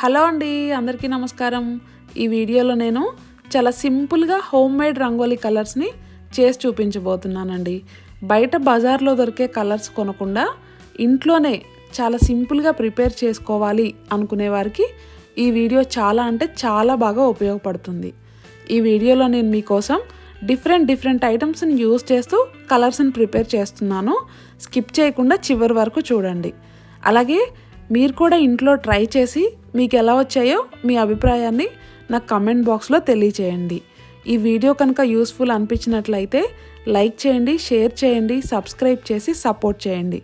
Hello అండి అందరికీ నమస్కారం. ఈ వీడియోలో నేను చాలా సింపుల్గా హోమ్ మేడ్ రంగోలీ కలర్స్ని చేసి చూపించబోతున్నానండి. బయట బజార్లో దొరికే కలర్స్ కొనకుండా ఇంట్లోనే చాలా సింపుల్గా ప్రిపేర్ చేసుకోవాలి అనుకునే వారికి ఈ వీడియో చాలా అంటే చాలా బాగా ఉపయోగపడుతుంది. ఈ వీడియోలో నేను మీకోసం డిఫరెంట్ డిఫరెంట్ ఐటమ్స్ని యూస్ చేస్తూ కలర్స్ని ప్రిపేర్ చేస్తున్నాను. స్కిప్ చేయకుండా చివరి వరకు చూడండి. అలాగే మీరు కూడా ఇంట్లో ట్రై చేసి మీకు ఎలా వచ్చాయో మీ అభిప్రాయాన్ని నాకు కమెంట్ బాక్స్లో తెలియచేయండి. ఈ వీడియో కనుక యూస్ఫుల్ అనిపించినట్లయితే లైక్ చేయండి షేర్ చేయండి సబ్స్క్రైబ్ చేసి సపోర్ట్ చేయండి.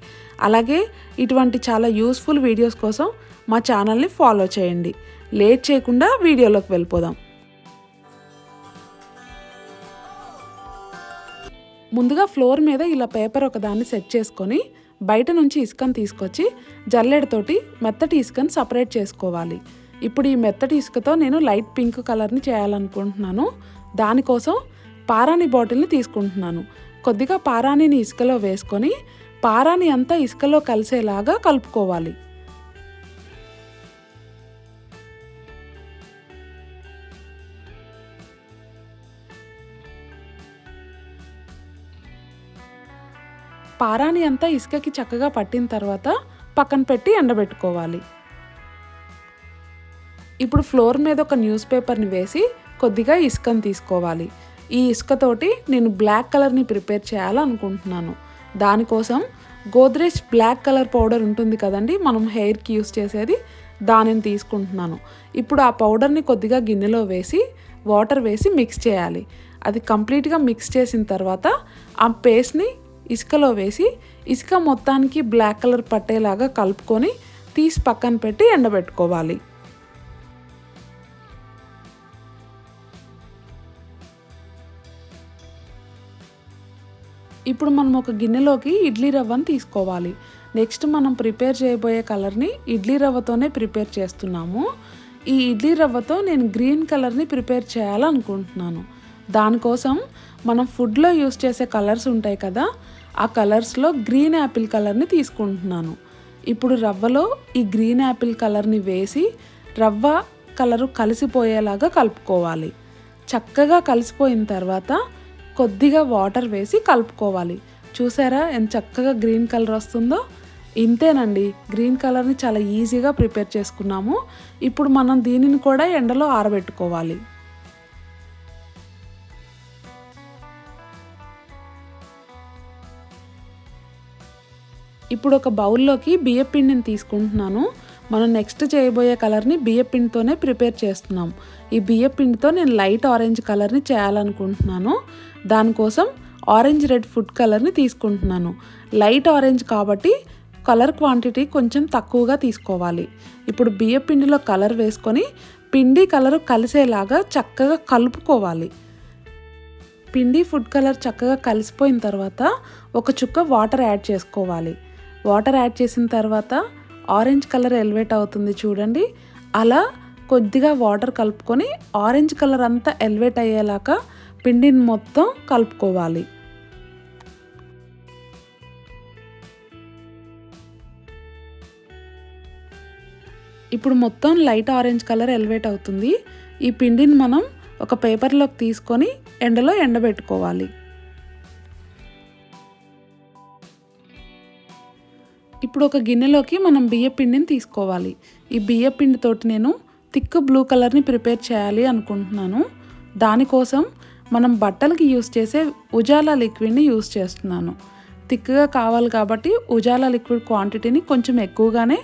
అలాగే ఇటువంటి చాలా యూస్ఫుల్ వీడియోస్ కోసం మా ఛానల్ని ఫాలో చేయండి. లేట్ చేయకుండా వీడియోలోకి వెళ్ళిపోదాం. ముందుగా ఫ్లోర్ మీద ఇలా పేపర్ ఒకదాన్ని సెట్ చేసుకొని బయట నుంచి ఇసుకను తీసుకొచ్చి జల్లెడతోటి మెత్తటి ఇసుకను సపరేట్ చేసుకోవాలి. ఇప్పుడు ఈ మెత్తటి ఇసుకతో నేను లైట్ పింక్ కలర్ని చేయాలనుకుంటున్నాను. దానికోసం పారాని బాటిల్ని తీసుకుంటున్నాను. కొద్దిగా పారానిని ఇసుకలో వేసుకొని పారాని అంతా ఇసుకలో కలిసేలాగా కలుపుకోవాలి. పారాని అంతా ఇసుకకి చక్కగా పట్టిన తర్వాత పక్కన పెట్టి ఎండబెట్టుకోవాలి. ఇప్పుడు ఫ్లోర్ మీద ఒక న్యూస్ పేపర్ని వేసి కొద్దిగా ఇసుకను తీసుకోవాలి. ఈ ఇసుకతోటి నేను బ్లాక్ కలర్ని ప్రిపేర్ చేయాలనుకుంటున్నాను. దానికోసం గోద్రేజ్ బ్లాక్ కలర్ పౌడర్ ఉంటుంది కదండి మనం హెయిర్కి యూస్ చేసేది దానిని తీసుకుంటున్నాను. ఇప్పుడు ఆ పౌడర్ని కొద్దిగా గిన్నెలో వేసి వాటర్ వేసి మిక్స్ చేయాలి. అది కంప్లీట్గా మిక్స్ చేసిన తర్వాత ఆ పేస్ట్ని ఇసుకలో వేసి ఇసుక మొత్తానికి బ్లాక్ కలర్ పట్టేలాగా కలుపుకొని తీసి పక్కన పెట్టి ఎండబెట్టుకోవాలి. ఇప్పుడు మనం ఒక గిన్నెలోకి ఇడ్లీ రవ్వను తీసుకోవాలి. నెక్స్ట్ మనం ప్రిపేర్ చేయబోయే కలర్ని ఇడ్లీ రవ్వతోనే ప్రిపేర్ చేస్తున్నాము. ఈ ఇడ్లీ రవ్వతో నేను గ్రీన్ కలర్ని ప్రిపేర్ చేయాలనుకుంటున్నాను. దానికోసం మనం ఫుడ్లో యూస్ చేసే కలర్స్ ఉంటాయి కదా ఆ కలర్స్లో గ్రీన్ యాపిల్ కలర్ని తీసుకుంటున్నాను. ఇప్పుడు రవ్వలో ఈ గ్రీన్ యాపిల్ కలర్ని వేసి రవ్వ కలరు కలిసిపోయేలాగా కలుపుకోవాలి. చక్కగా కలిసిపోయిన తర్వాత కొద్దిగా వాటర్ వేసి కలుపుకోవాలి. చూసారా ఎంత చక్కగా గ్రీన్ కలర్ వస్తుందో? ఇంతేనండి గ్రీన్ కలర్ని చాలా ఈజీగా ప్రిపేర్ చేసుకున్నాము. ఇప్పుడు మనం దీనిని కూడా ఎండలో ఆరబెట్టుకోవాలి. ఇప్పుడు ఒక బౌల్లోకి బియ్యపిండిని తీసుకుంటున్నాను. మనం నెక్స్ట్ చేయబోయే కలర్ని బియ్యపిండితోనే ప్రిపేర్ చేస్తున్నాం. ఈ బియ్యపిండితో నేను లైట్ ఆరెంజ్ కలర్ని చేయాలనుకుంటున్నాను. దానికోసం ఆరెంజ్ రెడ్ ఫుడ్ కలర్ని తీసుకుంటున్నాను. లైట్ ఆరెంజ్ కాబట్టి కలర్ క్వాంటిటీ కొంచెం తక్కువగా తీసుకోవాలి. ఇప్పుడు బియ్యపిండిలో కలర్ వేసుకొని పిండి కలర్ కలిసేలాగా చక్కగా కలుపుకోవాలి. పిండి ఫుడ్ కలర్ చక్కగా కలిసిపోయిన తర్వాత ఒక చుక్క వాటర్ యాడ్ చేసుకోవాలి. వాటర్ యాడ్ చేసిన తర్వాత ఆరెంజ్ కలర్ ఎలివేట్ అవుతుంది చూడండి. అలా కొద్దిగా వాటర్ కలుపుకొని ఆరెంజ్ కలర్ అంతా ఎలివేట్ అయ్యేలాగా పిండిని మొత్తం కలుపుకోవాలి. ఇప్పుడు మొత్తం లైట్ ఆరెంజ్ కలర్ ఎలివేట్ అవుతుంది. ఈ పిండిని మనం ఒక పేపర్లోకి తీసుకొని ఎండలో ఎండబెట్టుకోవాలి. ఇప్పుడు ఒక గిన్నెలోకి మనం బియ్య పిండిని తీసుకోవాలి. ఈ బియ్య పిండితోటి నేను థిక్ బ్లూ కలర్ని ప్రిపేర్ చేయాలి అనుకుంటున్నాను. దానికోసం మనం బట్టలకి యూస్ చేసే ఉజాలా లిక్విడ్ని యూస్ చేస్తున్నాను. థిక్గా కావాలి కాబట్టి ఉజాలా లిక్విడ్ క్వాంటిటీని కొంచెం ఎక్కువగానే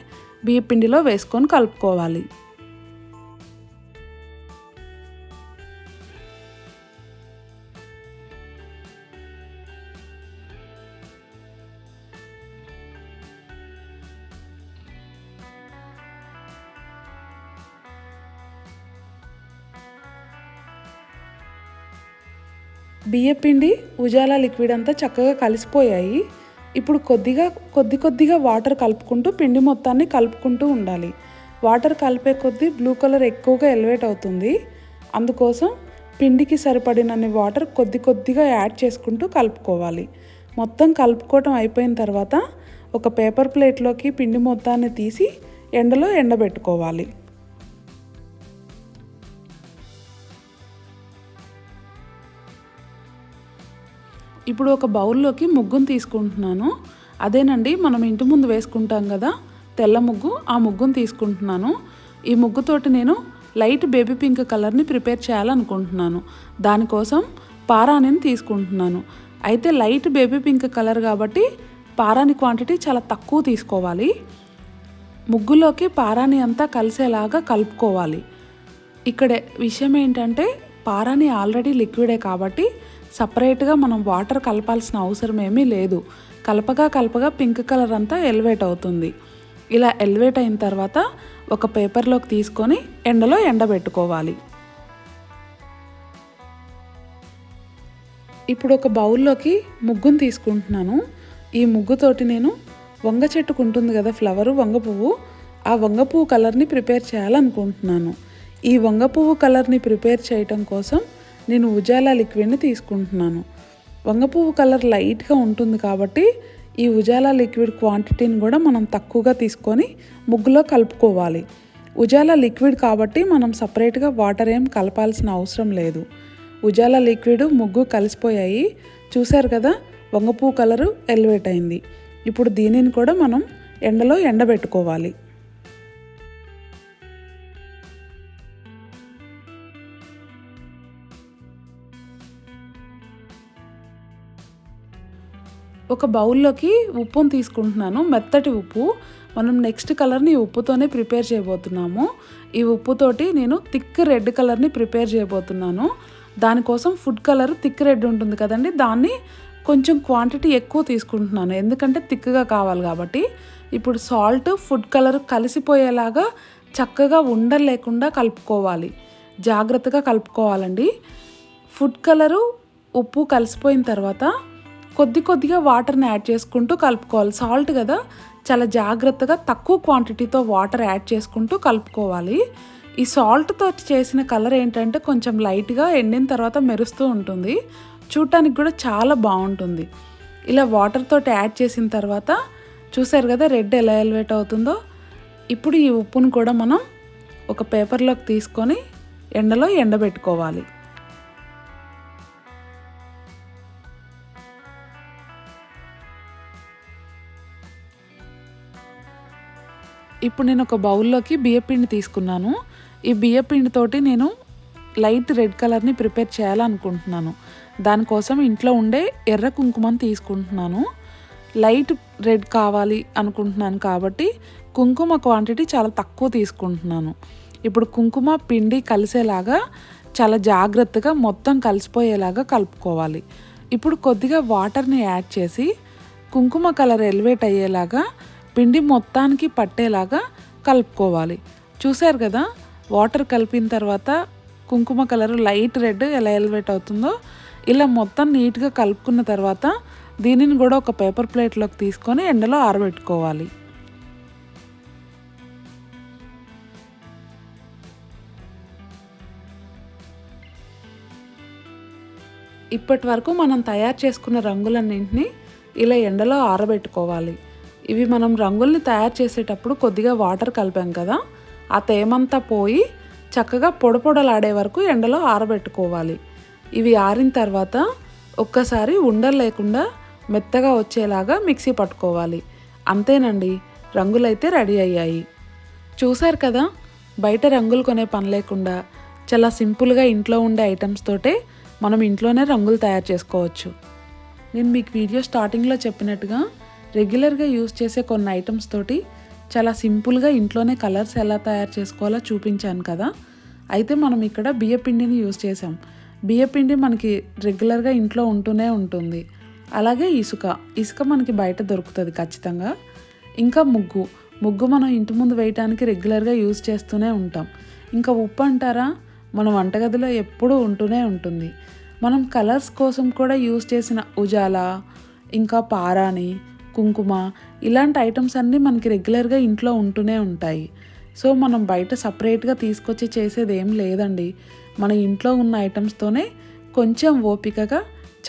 బియ్య పిండిలో వేసుకొని కలుపుకోవాలి. బియ్యపిండి ఉజాలా లిక్విడ్ అంతా చక్కగా కలిసిపోయాయి. ఇప్పుడు కొద్దిగా కొద్ది కొద్దిగా వాటర్ కలుపుకుంటూ పిండి మొత్తాన్ని కలుపుకుంటూ ఉండాలి. వాటర్ కలిపే కొద్దీ బ్లూ కలర్ ఎక్కువగా ఎలివేట్ అవుతుంది. అందుకోసం పిండికి సరిపడినన్ని వాటర్ కొద్ది కొద్దిగా యాడ్ చేసుకుంటూ కలుపుకోవాలి. మొత్తం కలుపుకోవటం అయిపోయిన తర్వాత ఒక పేపర్ ప్లేట్లోకి పిండి మొత్తాన్ని తీసి ఎండలో ఎండబెట్టుకోవాలి. ఇప్పుడు ఒక బౌల్లోకి ముగ్గును తీసుకుంటున్నాను. అదేనండి మనం ఇంటి ముందు వేసుకుంటాం కదా తెల్ల ముగ్గు ఆ ముగ్గును తీసుకుంటున్నాను. ఈ ముగ్గుతోటి నేను లైట్ బేబీ పింక్ కలర్ని ప్రిపేర్ చేయాలనుకుంటున్నాను. దానికోసం పారాని తీసుకుంటున్నాను. అయితే లైట్ బేబీ పింక్ కలర్ కాబట్టి పారాని క్వాంటిటీ చాలా తక్కువ తీసుకోవాలి. ముగ్గులోకి పారాని అంతా కలిసేలాగా కలుపుకోవాలి. ఇక్కడ విషయం ఏంటంటే పారాని ఆల్రెడీ లిక్విడే కాబట్టి సపరేట్గా మనం వాటర్ కలపాల్సిన అవసరం ఏమీ లేదు. కలపగా కలపగా పింక్ కలర్ అంతా ఎలివేట్ అవుతుంది. ఇలా ఎలివేట్ అయిన తర్వాత ఒక పేపర్లోకి తీసుకొని ఎండలో ఎండబెట్టుకోవాలి. ఇప్పుడు ఒక బౌల్లోకి ముగ్గును తీసుకుంటున్నాను. ఈ ముగ్గుతోటి నేను వంగ చెట్టుకు ఉంటుంది కదా ఫ్లవరు వంగ పువ్వు. ఆ వంగ పువ్వు కలర్ని ప్రిపేర్ చేయాలనుకుంటున్నాను. ఈ వంగ పువ్వు కలర్ని ప్రిపేర్ చేయటం కోసం నేను ఉజాలా లిక్విడ్ని తీసుకుంటున్నాను. వంగపువ్వు కలర్ లైట్గా ఉంటుంది కాబట్టి ఈ ఉజాలా లిక్విడ్ క్వాంటిటీని కూడా మనం తక్కువగా తీసుకొని ముగ్గులో కలుపుకోవాలి. ఉజాలా లిక్విడ్ కాబట్టి మనం సపరేట్గా వాటర్ ఏం కలపాల్సిన అవసరం లేదు. ఉజాలా లిక్విడ్ ముగ్గు కలిసిపోయాయి. చూశారు కదా వంగపువ్వు కలరు ఎలివేట్ అయింది. ఇప్పుడు దీనిని కూడా మనం ఎండలో ఎండబెట్టుకోవాలి. ఒక బౌల్లోకి ఉప్పును తీసుకుంటున్నాను మెత్తటి ఉప్పు. మనం నెక్స్ట్ కలర్ని ఉప్పుతోనే ప్రిపేర్ చేయబోతున్నాము. ఈ ఉప్పుతోటి నేను థిక్ రెడ్ కలర్ని ప్రిపేర్ చేయబోతున్నాను. దానికోసం ఫుడ్ కలర్ థిక్ రెడ్ ఉంటుంది కదండి దాన్ని కొంచెం క్వాంటిటీ ఎక్కువ తీసుకుంటున్నాను. ఎందుకంటే థిక్గా కావాలి కాబట్టి. ఇప్పుడు సాల్ట్ ఫుడ్ కలర్ కలిసిపోయేలాగా చక్కగా ఉండలేకుండా కలుపుకోవాలి. జాగ్రత్తగా కలుపుకోవాలండి. ఫుడ్ కలరు ఉప్పు కలిసిపోయిన తర్వాత కొద్ది కొద్దిగా వాటర్ని యాడ్ చేసుకుంటూ కలుపుకోవాలి. సాల్ట్ కదా చాలా జాగ్రత్తగా తక్కువ క్వాంటిటీతో వాటర్ యాడ్ చేసుకుంటూ కలుపుకోవాలి. ఈ సాల్ట్తో చేసిన కలర్ ఏంటంటే కొంచెం లైట్గా ఎండిన తర్వాత మెరుస్తూ ఉంటుంది. చూడటానికి కూడా చాలా బాగుంటుంది. ఇలా వాటర్తో యాడ్ చేసిన తర్వాత చూసారు కదా రెడ్ ఎలా ఎలివేట్ అవుతుందో? ఇప్పుడు ఈ ఉప్పును కూడా మనం ఒక పేపర్లోకి తీసుకొని ఎండలో ఎండబెట్టుకోవాలి. ఇప్పుడు నేను ఒక బౌల్లోకి బియ్యపిండి తీసుకున్నాను. ఈ బియ్యపిండితోటి నేను లైట్ రెడ్ కలర్ని ప్రిపేర్ చేయాలనుకుంటున్నాను. దానికోసం ఇంట్లో ఉండే ఎర్ర కుంకుమని తీసుకుంటున్నాను. లైట్ రెడ్ కావాలి అనుకుంటున్నాను కాబట్టి కుంకుమ క్వాంటిటీ చాలా తక్కువ తీసుకుంటున్నాను. ఇప్పుడు కుంకుమ పిండి కలిసేలాగా చాలా జాగ్రత్తగా మొత్తం కలిసిపోయేలాగా కలుపుకోవాలి. ఇప్పుడు కొద్దిగా వాటర్ని యాడ్ చేసి కుంకుమ కలర్ ఎలివేట్ అయ్యేలాగా పిండి మొత్తానికి పట్టేలాగా కలుపుకోవాలి. చూశారు కదా? వాటర్ కలిపిన తర్వాత కుంకుమ కలర్ లైట్ రెడ్ ఎలా ఎలివేట్ అవుతుందో ఇలా మొత్తం నీట్గా కలుపుకున్న తర్వాత దీనిని కూడా ఒక పేపర్ ప్లేట్లోకి తీసుకొని ఎండలో ఆరబెట్టుకోవాలి. ఇప్పటి వరకు మనం తయారు చేసుకున్న రంగులన్నింటినీ ఇలా ఎండలో ఆరబెట్టుకోవాలి. ఇవి మనం రంగుల్ని తయారు చేసేటప్పుడు కొద్దిగా వాటర్ కలిపాం కదా ఆ తేమంతా పోయి చక్కగా పొడపొడలాడే వరకు ఎండలో ఆరబెట్టుకోవాలి. ఇవి ఆరిన తర్వాత ఒక్కసారి ఉండలు లేకుండా మెత్తగా వచ్చేలాగా మిక్సీ పట్టుకోవాలి. అంతేనండి రంగులైతే రెడీ అయ్యాయి. చూశారు కదా బయట రంగులు కొనే పని లేకుండా చాలా సింపుల్గా ఇంట్లో ఉండే ఐటమ్స్ తోటే మనం ఇంట్లోనే రంగులు తయారు చేసుకోవచ్చు. నేను మీకు వీడియో స్టార్టింగ్లో చెప్పినట్టుగా రెగ్యులర్గా యూస్ చేసే కొన్ని ఐటమ్స్ తోటి చాలా సింపుల్గా ఇంట్లోనే కలర్స్ ఎలా తయారు చేసుకోవాలో చూపించాను కదా. అయితే మనం ఇక్కడ బియ్యపిండిని యూస్ చేసాం బియ్యపిండి మనకి రెగ్యులర్గా ఇంట్లో ఉంటూనే ఉంటుంది. అలాగే ఇసుక. ఇసుక మనకి బయట దొరుకుతుంది ఖచ్చితంగా. ఇంకా ముగ్గు. ముగ్గు మనం ఇంటి ముందు వేయటానికి రెగ్యులర్గా యూజ్ చేస్తూనే ఉంటాం. ఇంకా ఉప్పు అంటారా? మన వంటగదిలో ఎప్పుడూ ఉంటూనే ఉంటుంది. మనం కలర్స్ కోసం కూడా యూజ్ చేసిన ఉజాలా ఇంకా పారాని కుంకుమ ఇలాంటి ఐటమ్స్ అన్నీ మనకి రెగ్యులర్గా ఇంట్లో ఉంటూనే ఉంటాయి. సో మనం బయట సపరేట్గా తీసుకొచ్చి చేసేది ఏం లేదండి. మన ఇంట్లో ఉన్న ఐటమ్స్తోనే కొంచెం ఓపికగా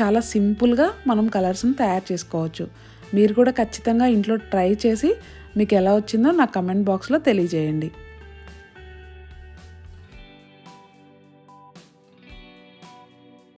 చాలా సింపుల్గా మనం కలర్స్ని తయారు చేసుకోవచ్చు. మీరు కూడా ఖచ్చితంగా ఇంట్లో ట్రై చేసి మీకు ఎలా వచ్చిందో నా కమెంట్ బాక్స్లో తెలియజేయండి.